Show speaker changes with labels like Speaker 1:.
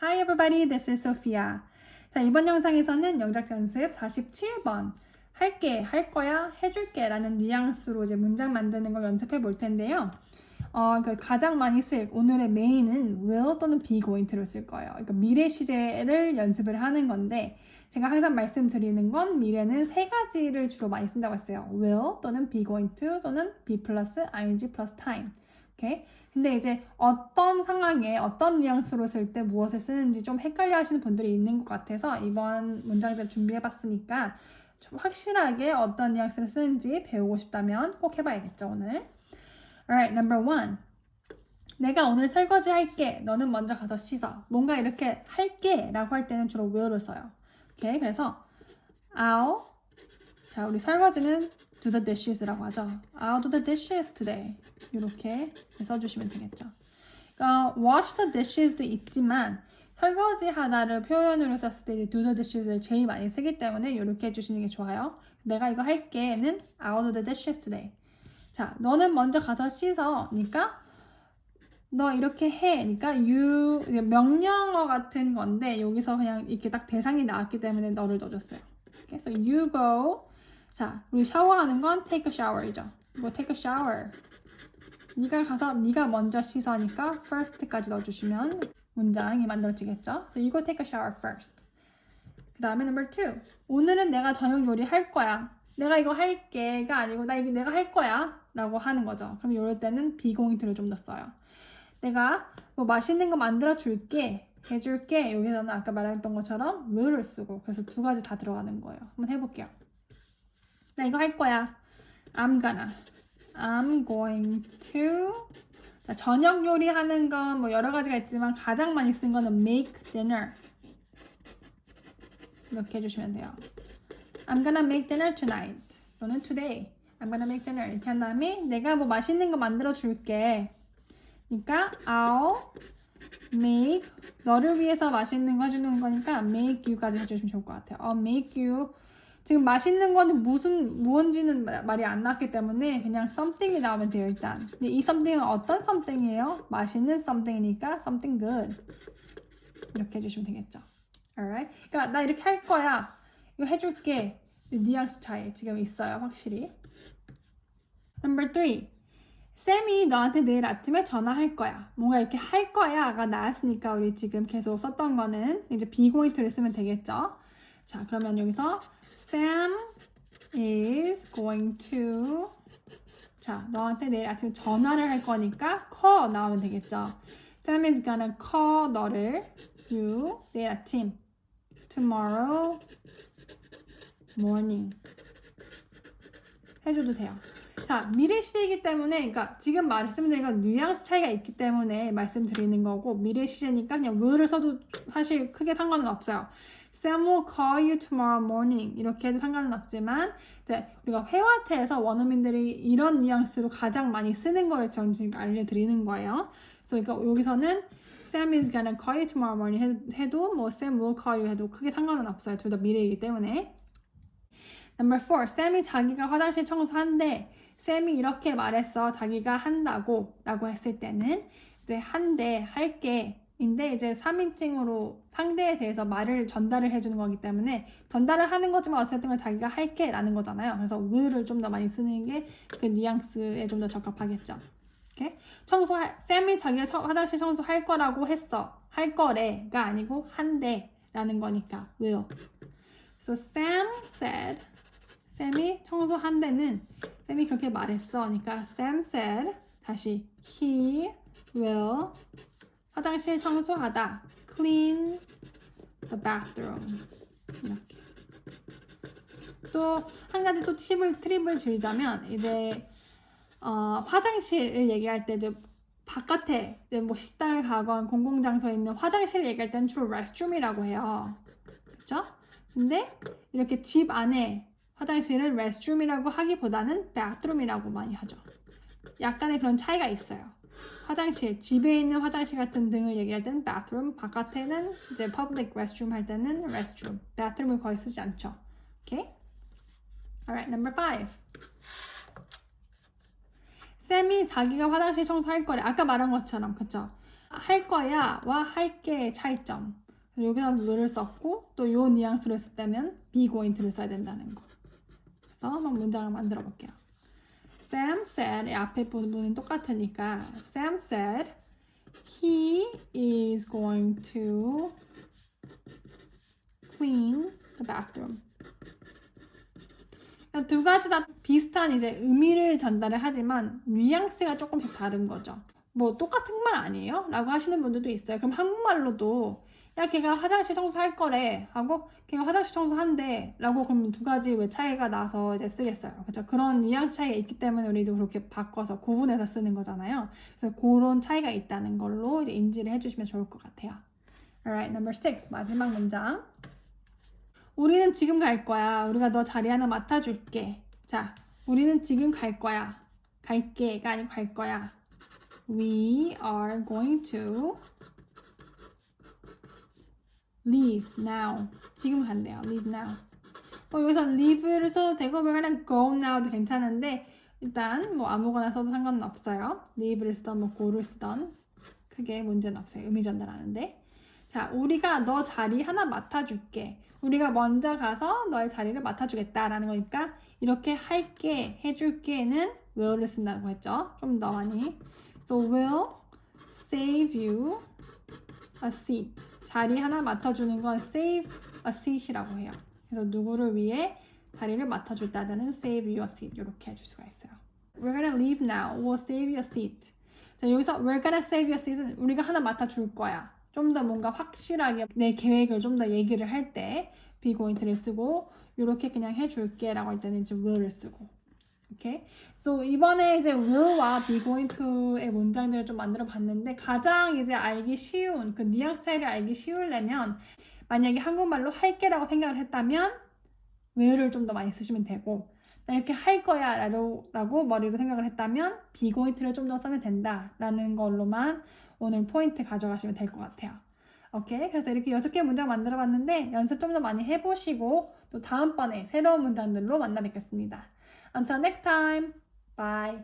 Speaker 1: Hi everybody, this is Sophia. 자, 이번 영상에서는 영작 연습 47번 할게, 할 거야, 해줄게 라는 뉘앙스로 이제 문장 만드는 걸 연습해 볼 텐데요. 어, 그 가장 많이 쓸 오늘의 메인은 will 또는 be goingto를 쓸 거예요. 그러니까 미래 시제를 연습을 하는 건데 제가 항상 말씀드리는 건 미래는 세 가지를 주로 많이 쓴다고 했어요. will 또는 be going to 또는 be 플러스 ing 플러스 time. 오케이? 근데 이제 어떤 상황에 어떤 뉘앙스로 쓸 때 무엇을 쓰는지 좀 헷갈려 하시는 분들이 있는 것 같아서 이번 문장들 준비해 봤으니까 좀 확실하게 어떤 뉘앙스를 쓰는지 배우고 싶다면 꼭 해봐야겠죠, 오늘. Alright, number one. 내가 오늘 설거지 할게. 너는 먼저 가서 씻어. 뭔가 이렇게 할게 라고 할 때는 주로 will을 써요. 오케이, 그래서 I'll 자, 우리 설거지는 do the dishes라고 하죠. I'll do the dishes today. 이렇게 써주시면 되겠죠. 어, wash the dishes도 있지만 설거지 하다를 표현으로 썼을 때 do the dishes를 제일 많이 쓰기 때문에 이렇게 해주시는 게 좋아요. 내가 이거 할게는 I'll do the dishes today. 자, 너는 먼저 가서 씻어. 니까 너 이렇게 해. 그러니까 you 명령어 같은 건데 여기서 그냥 이렇게 딱 대상이 나왔기 때문에 너를 넣어줬어요. 그래서 you go. 자, 우리 샤워하는 건 take a shower이죠. 이거 take a shower. 네가 가서 네가 먼저 씻어니까 first까지 넣어주시면 문장이 만들어지겠죠. 그래서 go take a shower first. 그 다음에 number two. 오늘은 내가 저녁 요리 할 거야. 내가 이거 할게가 아니고 나 이거 내가 할 거야 라고 하는 거죠. 그럼 이럴 때는 비공인트를 좀 더 써요. 내가 뭐 맛있는 거 만들어 줄게 해줄게 여기서는 아까 말했던 것처럼 will을 쓰고 그래서 두 가지 다 들어가는 거예요. 한번 해볼게요. 나 이거 할 거야. I'm gonna. I'm going to. 자, 저녁 요리하는 건 뭐 여러 가지가 있지만 가장 많이 쓴 거는 make dinner. 이렇게 해주시면 돼요. I'm gonna make dinner tonight. 또는 today. I'm gonna make dinner. 이렇게 한 다음에 내가 뭐 맛있는 거 만들어 줄게. 그러니까 I'll make 너를 위해서 맛있는 거 해주는 거니까 make you까지 해주시면 좋을 것 같아요. I'll make you 지금 맛있는 거는 무슨 무언지는 말이 안 나왔기 때문에 그냥 something이 나오면 돼요 일단. 근데 이 something은 어떤 something이에요? 맛있는 something이니까 something good 이렇게 해주시면 되겠죠. Alright. 그러니까 나 이렇게 할 거야. 이거 해줄게. 뉘앙스 차이 지금 있어요 확실히. Number three. 쌤이 너한테 내일 아침에 전화할 거야. 뭔가 이렇게 할 거야가 나왔으니까 우리 지금 계속 썼던 거는 이제 비고인트를 쓰면 되겠죠. 자, 그러면 여기서 Sam is going to 자, 너한테 내일 아침에 전화를 할 거니까 call 나오면 되겠죠. Sam is gonna call 너를 you 내일 아침 tomorrow morning 해줘도 돼요. 자, 미래 시제이기 때문에, 그러니까 지금 말씀드린 건 뉘앙스 차이가 있기 때문에 말씀드리는 거고, 미래 시제니까 그냥 will을 써도 사실 크게 상관은 없어요. Sam will call you tomorrow morning. 이렇게 해도 상관은 없지만, 이제 우리가 회화체에서 원어민들이 이런 뉘앙스로 가장 많이 쓰는 거를 전 지금 알려드리는 거예요. 그래서 그러니까 여기서는 Sam is gonna call you tomorrow morning 해도, 뭐 Sam will call you 해도 크게 상관은 없어요. 둘 다 미래이기 때문에. Number four, 쌤이 자기가 화장실 청소한대. 쌤이 이렇게 말했어. 자기가 한다고. 라고 했을 때는 이제 한대, 할게. 인데 이제 3인칭으로 상대에 대해서 말을 전달을 해주는 거기 때문에 전달을 하는 거지만 어쨌든 자기가 할게 라는 거잖아요. 그래서 will을 좀 더 많이 쓰는 게 그 뉘앙스에 좀 더 적합하겠죠. 오케이? 청소할, 쌤이 자기가 청- 화장실 청소할 거라고 했어. 할 거래가 아니고 한대 라는 거니까 will. So Sam said 쌤이 청소한대는 쌤이 그렇게 말했어. 그러니까 Sam said 다시 he will 화장실 청소하다 clean the bathroom 이렇게 또 한 가지 또 팁을 트립을 줄자면 이제 어, 화장실을 얘기할 때 이제 바깥에 이제 뭐 식당을 가건 공공 장소에 있는 화장실 얘기할 때는 주로 restroom이라고 해요. 그렇죠? 근데 이렇게 집 안에 화장실은 restroom이라고 하기보다는 bathroom이라고 많이 하죠. 약간의 그런 차이가 있어요. 화장실, 집에 있는 화장실 같은 등을 얘기할 때는 bathroom, 바깥에는 이제 public restroom 할 때는 restroom. bathroom을 거의 쓰지 않죠. 오케이? Alright, number five. 쌤이 자기가 화장실 청소할 거래. 아까 말한 것처럼, 그쵸? 할 거야 와 할게의 차이점. 여기다 will을 썼고 또 요 뉘앙스로 했을 때면 be going를 써야 된다는 거. 그래서 한번 문장을 만들어 볼게요. Sam said 이 앞에 부분은 똑같으니까 Sam said he is going to clean the bathroom. 그러니까 두 가지 다 비슷한 이제 의미를 전달을 하지만 뉘앙스가 조금씩 다른 거죠. 뭐 똑같은 말 아니에요? 라고 하시는 분들도 있어요. 그럼 한국말로도 야 걔가 화장실 청소할 거래 하고 걔가 화장실 청소한대 라고 그러면 두 가지 왜 차이가 나서 이제 쓰겠어요. 그렇죠? 그런 뉘앙스 차이가 있기 때문에 우리도 그렇게 바꿔서 구분해서 쓰는 거잖아요. 그래서 그런 차이가 있다는 걸로 이제 인지를 해주시면 좋을 것 같아요. Alright, number six 마지막 문장. 우리는 지금 갈 거야. 우리가 너 자리 하나 맡아줄게. 자, 우리는 지금 갈 거야. 갈게가 아니고 갈 거야. We are going to leave now. 지금 간대요. leave now. 뭐 여기서 leave를 써도 되고 뭐 그냥 go now도 괜찮은데 일단 뭐 아무거나 써도 상관은 없어요. leave를 쓰던 뭐 go를 쓰던 크게 문제는 없어요. 의미 전달하는데. 자, 우리가 너 자리 하나 맡아줄게. 우리가 먼저 가서 너의 자리를 맡아주겠다라는 거니까 이렇게 할게, 해줄게는 will을 쓴다고 했죠. 좀 더 많이. So will save you a seat. 자리 하나 맡아주는 건 save a seat이라고 해요. 그래서 누구를 위해 자리를 맡아준다는 save you a seat 이렇게 해줄 수가 있어요. We're gonna leave now. We'll save you a seat. 자 여기서 we're gonna save you a seat은 우리가 하나 맡아줄 거야. 좀 더 뭔가 확실하게 내 계획을 좀 더 얘기를 할 때 be going를 쓰고 이렇게 그냥 해줄게 라고 할 때는 이제 will을 쓰고 오케이. So 이번에 이제 will와 be going to의 문장들을 좀 만들어 봤는데 가장 이제 알기 쉬운 그 뉘앙스 차이를 알기 쉬우려면 만약에 한국말로 할게라고 생각을 했다면 will을 좀 더 많이 쓰시면 되고 나 이렇게 할 거야 라고, 라고 머리로 생각을 했다면 be going to를 좀 더 쓰면 된다 라는 걸로만 오늘 포인트 가져가시면 될 것 같아요. 오케이. 그래서 이렇게 여섯 개 문장 만들어 봤는데 연습 좀 더 많이 해보시고 또 다음번에 새로운 문장들로 만나 뵙겠습니다. Until next time. Bye.